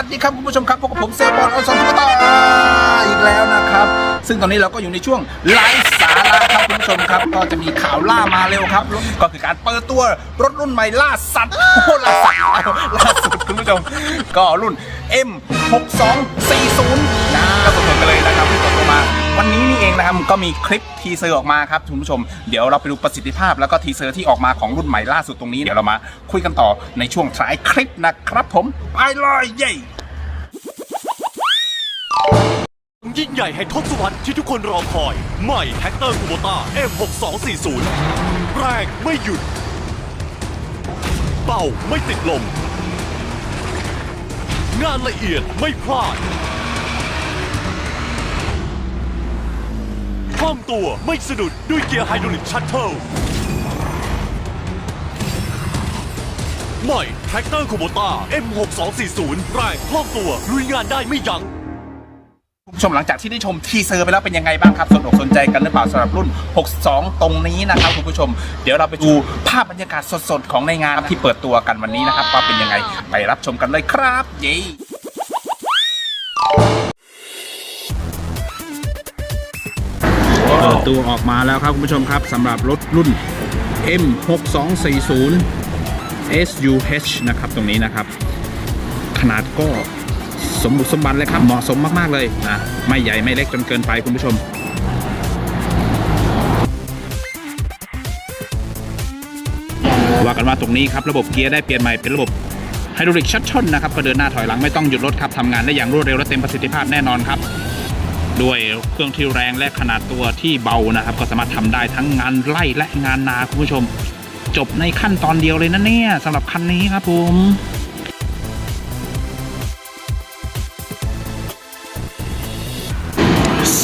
ัสดีครับคุณผู้ชมครับพบกับผมเซลบอลออนซอนทุกตาอีกแล้วนะครับ ซึ่งตอนนี้เราก็อยู่ในช่วงไลฟ์สาระครับคุณผู้ชมครับ ก็จะมีข่าวล่ามาเร็วครับ ก็คือการเปิดตัวรถรุ่นใหม่ล่าสัตว์โหล่าสัตว์ล่าสุดคุณผู้ชม ก็รุ่น M6240 นะก็สดๆกันเลยนะครับ นะครับก็มีคลิปทีเซอร์ออกมาครับคุณผู้ชมเดี๋ยวเราไปดูประสิทธิภาพแล้วก็ทีเซอร์ที่ออกมาของรุ่นใหม่ล่าสุดตรงนี้เดี๋ยวเรามาคุยกันต่อในช่วงท้ายคลิปนะครับ ผมไปเลยเย้ยิ่งใหญ่แห่งทศวรรษที่ทุกคนรอคอย ใหม่แฮกเตอร์คูโบต้า M6240 แรงไม่หยุด เป่าไม่ติดลม งานละเอียดไม่พลาด คล่องตัวไม่สะดุดด้วยเกียร์ไฮดรอลิกชัตเทิลใหม่แท็กเตอร์คูโบต้า M6240 แรงคล่องตัวลุยงานได้ไม่ยัง้งคุณผู้ชมหลังจากที่ได้ชมทีเซอร์ไปแล้วเป็นยังไงบ้างครับสนอกสนใจกันหรือเปล่าสำหรับรุ่น 62 ตรงนี้นะครับคุณผู้ชม เดี๋ยวเราไปดูภาพบรรยากาศสดๆ ของในงานที่เปิดตัวกันวันนี้นะครับว่าเป็นยังไงไปรับชมกันเลยครับ เย้ เปิดตัวออกมาแล้วครับคุณผู้ชมครับสำหรับรถรุ่น M6240 SUH นะครับตรงนี้นะครับ ขนาดก็สมบุสมบันเลยครับ เหมาะสมมาก ๆ เลยนะไม่ใหญ่ไม่เล็กจนเกินไปคุณผู้ชมว่ากันว่าตรงนี้ครับ ระบบเกียร์ได้เปลี่ยนใหม่เป็นระบบไฮดรอลิกชัตเทิลนะครับ ก็เดินหน้าถอยหลังไม่ต้องหยุดรถครับทำงานได้อย่างรวดเร็วและเต็มประสิทธิภาพแน่นอนครับ ด้วยเครื่องที่แรงและขนาดตัวที่เบานะครับ ก็สามารถทำได้ทั้งงานไล่และงานนาคุณผู้ชม จบในขั้นตอนเดียวเลยนะเนี่ยสำหรับคันนี้ครับผม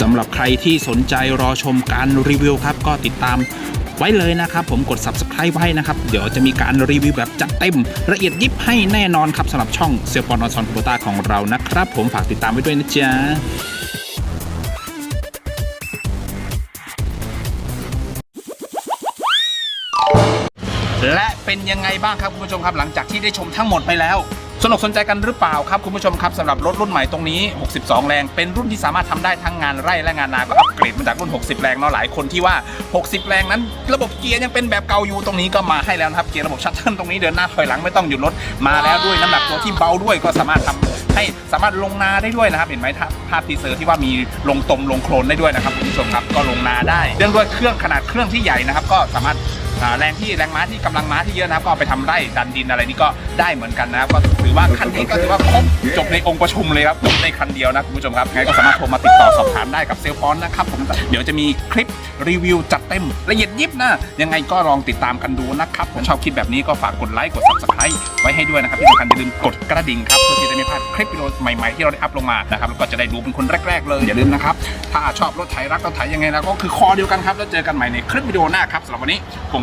สำหรับใครที่สนใจรอชมการรีวิวครับ ก็ติดตามไว้เลยนะครับ ผมกด subscribe ไว้นะครับ เดี๋ยวจะมีการรีวิวแบบจัดเต็ม ละเอียดยิบให้แน่นอนครับสำหรับช่องเซลปอนออนซอนโบตาของเรานะครับ ผมฝากติดตามไว้ด้วยนะจ๊ะ เป็นยังไงบ้างครับคุณผู้ชมครับหลังจากที่ได้ชมทั้งหมดไปแล้ว สนุกสนใจกันหรือเปล่าครับคุณผู้ชมครับสำหรับรถรุ่นใหม่ตรงนี้ 62 แรง เป็นรุ่นที่สามารถทำได้ทั้งงานไร่และงานนาก็อัปเกรดมาจากรุ่น 60 แรงเนาะหลายคนที่ว่า 60 แรงนั้น ระบบเกียร์ยังเป็นแบบเก่าอยู่ตรงนี้ก็มาให้แล้วนะครับเกียร์ระบบชัตเทิลตรงนี้เดินหน้าถอยหลังไม่ต้องหยุดรถมาแล้วด้วยน้ำหนักตัวที่เบาด้วยก็สามารถทำให้สามารถลงนาได้ด้วยนะครับเห็นไหมภาพทีเซอร์ที่ว่ามีลงตมลงโคลนได้ด้วยนะครับคุณผู้ชมครับก็ลงนาได้เนื่องด้วยเครื่องขนาดเครื่องที่ใหญ่นะครับก็สามารถ แรงที่แรงม้าที่กำลังม้าที่เยอะนะครับ ก็ไปทำไร่ดันดินอะไรนี่ก็ได้เหมือนกันนะครับก็ถือว่าคันนี้ก็ถือว่าครบจบในองค์ประชุมเลยครับจบในคันเดียวนะคุณผู้ชมครับไงก็สามารถโทรมาติดต่อสอบถามได้กับเซลล์พอนนะครับผมเดี๋ยวจะมีคลิปรีวิวจัดเต็มละเอียดยิบนะยังไงก็ลองติดตามกันดูนะครับผมชอบคลิปแบบนี้ก็ฝากกดไลค์กด subscribe ไว้ให้ด้วยนะครับที่สำคัญอย่าลืมกดกระดิ่งครับเพื่อที่จะไม่พลาดคลิปวิดีโอใหม่ๆที่เราได้อัพลงมานะครับแล้วก็จะได้ดูเป็นคนแรก ๆ เลยอย่าลืมนะครับถ้าชอบรถไถรักรถไถยังไงแล้วก็คือคอเดียวกันครับแล้วเจอกันใหม่ในคลิปวิดีโอหน้าครับสำหรับวันนี้คง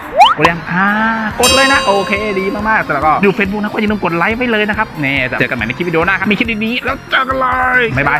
ดยังอ่ากดเลยนะ โอเคดีมากๆแล้วก็ดูเฟซบุ๊กนะก็อย่าลืมกดไลค์ไว้เลยนะครับเนี่ยเจอกันใหม่ในคลิปวิดีโอหน้าครับมีคลิปดีๆแล้วเจอกันเลยบ๊ายบาย